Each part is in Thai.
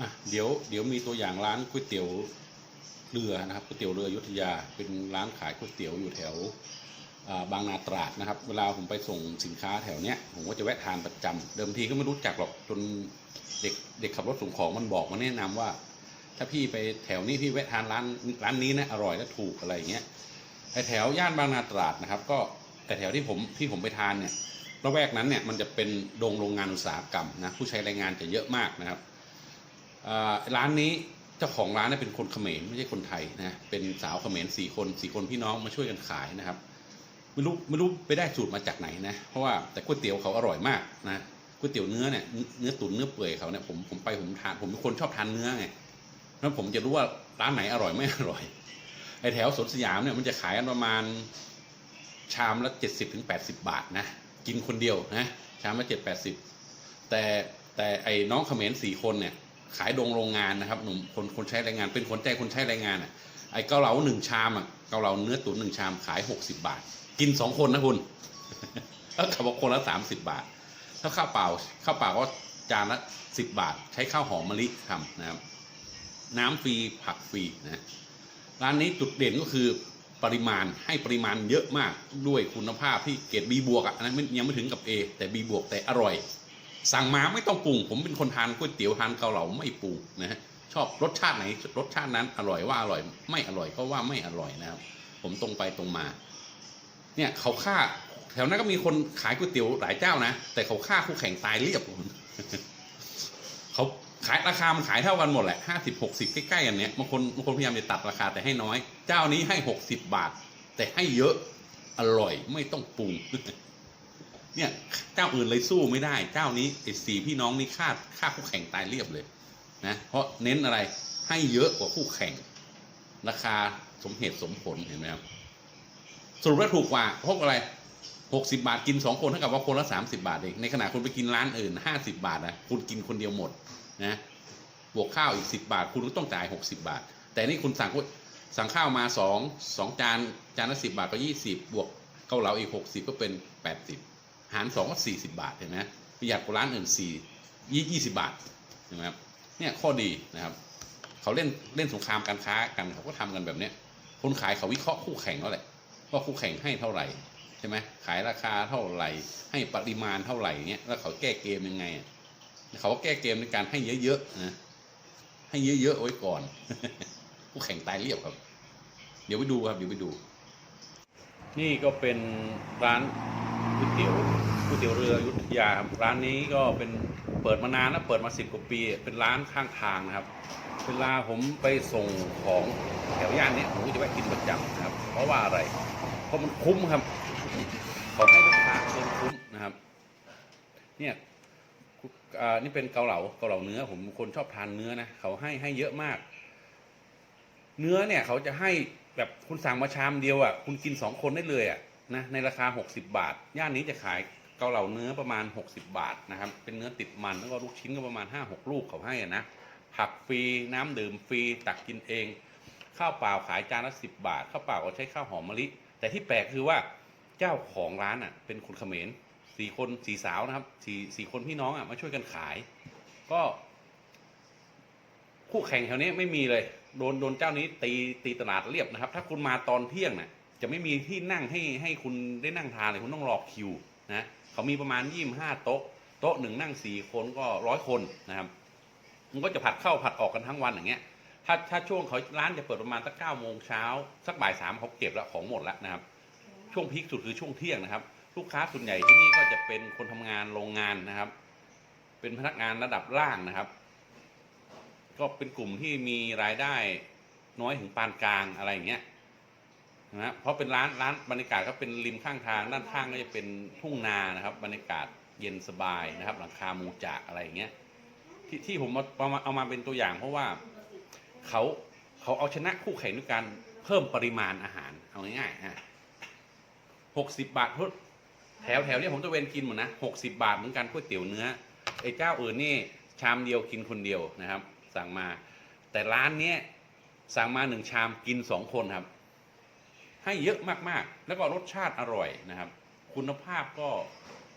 อะเดี๋ยวเดี๋ยวมีตัวอย่างร้านก๋วยเตี๋ยวเรือนะครับก๋วยเตี๋ยวเรือยุทธยาเป็นร้านขายก๋วยเตี๋ยวอยู่แถวบางนาตราดนะครับ เวลาผมไปส่งสินค้าแถวเนี้ยผมก็จะแวะทานประจำเดิมทีก็ไม่รู้จักหรอกจนเด็กเด็กขับรถส่งของมันบอกมาแนะนำว่า ถ้าพี่ไปแถวนี้พี่แวะทานร้านร้านนี้นะอร่อยและถูกอะไรเงี้ยไอแถวย่านบางนาตราดนะครับ ก็แต่แถวที่ผมที่ผมไปทานเนี่ยระแวกนั้นเนี่ยมันจะเป็นโรงโรงงานอุตสาหกรรมนะผู้ใช้แรงงานจะเยอะมากนะครับ ร้านนี้เจ้าของร้านเป็นคนเขมรไม่ใช่คนไทยนะเป็นสาวเขมรสี่คนสี่คนพี่น้องมาช่วยกันขายนะครับไม่รู้ไม่รู้ไปได้สูตรมาจากไหนนะเพราะว่าแต่ก๋วยเตี๋ยวเขาอร่อยมากนะก๋วยเตี๋ยวเนื้อเนี่ยเนื้อตุ๋นเนื้อเปื่อยเขาเนี่ยผมผมไปผมทานผมเป็นคนชอบทานเนื้อไงแล้วผมจะรู้ว่าร้านไหนอร่อยไม่อร่อยไอแถวสวนสยามเนี่ยมันจะขายกันประมาณชามละเจ็ดสิบถึงแปดสิบบาทนะกินคนเดียวนะชามละเจ็ดแปดสิบแต่แต่ไอ้น้องเขมรสี่คนเนี่ย ขายโรงโรงงานนะครับหนุ่มคนคนใช้แรงงานเป็นคนใจคนใช้แรงงานอะไอ้เกาเหลาหนึ่งชามอะเกาเหลาเนื้อตุ๋นหนึ่งชามขายหกสิบาท กินสองคนนะคุณแล้วขับคนละสามสิบบาท ถ้าข้าวเปล่าข้าวเปล่าก็จานละสิบบาท ใช้ข้าวหอมมะลิทำนะครับ น้ำฟรีผักฟรีนะร้านนี้จุดเด่นก็คือปริมาณให้ปริมาณเยอะมากด้วยคุณภาพที่เกรด B บวกอะนนั้นไม่ยังไม่ถึงกับ A แต่ B บวกแต่อร่อย สั่งมาไม่ต้องปรุง ผมเป็นคนทานก๋วยเตี๋ยวทานเกาเหลาไม่ปรุงนะฮะชอบรสชาติไหนรสชาตินั้นอร่อยว่าอร่อย ไม่อร่อยก็ว่าไม่อร่อยนะครับ ผมตรงไปตรงมา เนี่ยเขาฆ่าแถวนั้นก็มีคนขายก๋วยเตี๋ยวหลายเจ้านะ แต่เขาฆ่าคู่แข่งตายเรียบเขาขายราคามันขายเท่ากันหมดแหละห้าสิบหกสิบใกล้ๆกันเนี้ยบางคนบางคนพยายามจะตัดราคาแต่ให้น้อย เจ้านี้ให้หกสิบบาท แต่ให้เยอะอร่อยไม่ต้องปรุง เนี่ยเจ้าอื่นเลยสู้ไม่ได้ เจ้านี้ไอ้สี่พี่น้องนี่ฆ่าฆ่าคู่แข่งตายเรียบเลยนะเพราะเน้นอะไรให้เยอะกว่าคู่แข่ง ราคาสมเหตุสมผลเห็นไหมครับสรุปแล้วถูกกว่าเพราะอะไรหกสิบาทกินสองคนเท่ากับว่าคนละสามสิบาทเองในขณะคุณไปกินร้านอื่นห้าสิบาทนะคุณกินคนเดียวหมดนะบวกข้าวอีกสิบาท คุณก็ต้องจ่ายหกสิบาท แต่นี่คุณสั่งสั่งข้าวมาสองสองจานจานละสิบาทก็ยี่สิบบวกเกาเหลาอีกหกสิบก็เป็นแปดสิบ หารสองก็สี่สิบาทเห็นไหมประหยัดกว่าร้านอื่นสี่ยี่ยี่สิบาทเห็นไหมครับเนี่ยข้อดีนะครับ เขาเล่นเล่นสงครามการค้ากันเขาก็ทำกันแบบเนี้ยคนขายเขาวิเคราะห์คู่แข่งแล้วแหละว่าคู่แข่งให้เท่าไหร่ใช่ไหมขายราคาเท่าไหร่ ให้ปริมาณเท่าไหร่เนี้ยแล้วเขาแก้เกมยังไงเขาแก้เกมในการให้เยอะๆนะให้เยอะๆไว้ก่อนคู่แข่งตายเรียบครับ เดี๋ยวไปดูครับเดี๋ยวไปดู นี่ก็เป็นร้าน ก๋วยเตี๋ยวก๋วยเตี๋ยวเรืออยุธยาครับร้านนี้ก็เป็นเปิดมานานแล้วเปิดมาสิบกว่าปี เป็นร้านข้างทางนะครับ เวลาผมไปส่งของแถวย่านนี้ผมก็จะแวะกินประจำนะครับ เพราะว่าอะไร เพราะมันคุ้มครับเขาให้ลูกค้าเกินคุ้มนะครับ เนี่ยนี่เป็นเกาเหลาเกาเหลาเนื้อ ผมคนชอบทานเนื้อนะเขาให้ให้เยอะมาก เนื้อเนี่ยเขาจะให้แบบคุณสั่งมาชามเดียวอะคุณกินสองคนได้เลยอะ นะในราคา 60 บาท ย่านนี้จะขายเกาเหลาเนื้อประมาณ 60 บาทนะครับเป็นเนื้อติดมันแล้วก็ลูกชิ้นก็ประมาณ 5-6 ลูกเขาให้นะผักฟรีน้ำดื่มฟรีตักกินเอง ข้าวเปล่าขายจานละสิบบาท ข้าวเปล่าก็ใช้ข้าวหอมมะลิ แต่ที่แปลกคือว่าเจ้าของร้านอะเป็นคนเขมรสี่คนสี่สาวนะครับสี่สี่คนพี่น้องอะมาช่วยกันขาย ก็ คู่แข่งแถวนี้ไม่มีเลย โดนโดนเจ้านี้ตีตีตลาดเรียบนะครับ ถ้าคุณมาตอนเที่ยงเนี่ย จะไม่มีที่นั่งให้ให้คุณได้นั่งทานเลยคุณต้องรอคิวนะเขามีประมาณยี่สิบห้าโต๊ะโต๊ะหนึ่งนั่งสี่คนก็ร้อยคนนะครับมันก็จะผัดเข้าผัดออกกันทั้งวันอย่างเงี้ย ถ้าถ้าช่วงเขาร้านจะเปิดประมาณสักเก้าโมงเช้าสักบ่ายสามเขาเก็บแล้วของหมดแล้วนะครับ ช่วงพีคสุดคือช่วงเที่ยงนะครับ ลูกค้าส่วนใหญ่ที่นี่ก็จะเป็นคนทำงานโรงงานนะครับ เป็นพนักงานระดับล่างนะครับ ก็เป็นกลุ่มที่มีรายได้น้อยถึงปานกลางอะไรอย่างเงี้ย นะเพราะเป็นร้านร้านบรรยากาศก็เป็นริมข้างทางด้านข้างก็จะเป็นทุ่งนานะครับ บรรยากาศเย็นสบายนะครับ หลังคามูจากอะไรอย่างเงี้ยที่ที่ผมเอามาเอามาเป็นตัวอย่าง เพราะว่าเขาเขาเอาชนะคู่แข่งด้วยการเพิ่มปริมาณอาหารเอาง่ายๆฮะหกสิบบาททุกแถวแถวเนี้ยผมตะเวนกินหมดนะหกสิบาทเหมือนกันก๋วยเตี๋ยวเนื้อไอ้เจ้าอื่นนี่ชามเดียวกินคนเดียวนะครับ สั่งมา แต่ร้านเนี้ยสั่งมาหนึ่งชามกินสองคนครับ ให้เยอะมากๆ แล้วก็รสชาติอร่อยนะครับ คุณภาพก็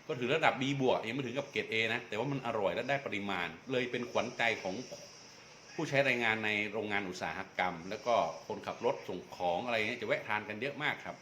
ก็ถือระดับ B บวกยังไม่ถึงกับเกรด A นะ แต่ว่ามันอร่อยและได้ปริมาณ เลยเป็นขวัญใจของผู้ใช้แรงงานในโรงงานอุตสาหกรรม แล้วก็คนขับรถส่งของอะไรเงี้ยจะแวะทานกันเยอะมากครับ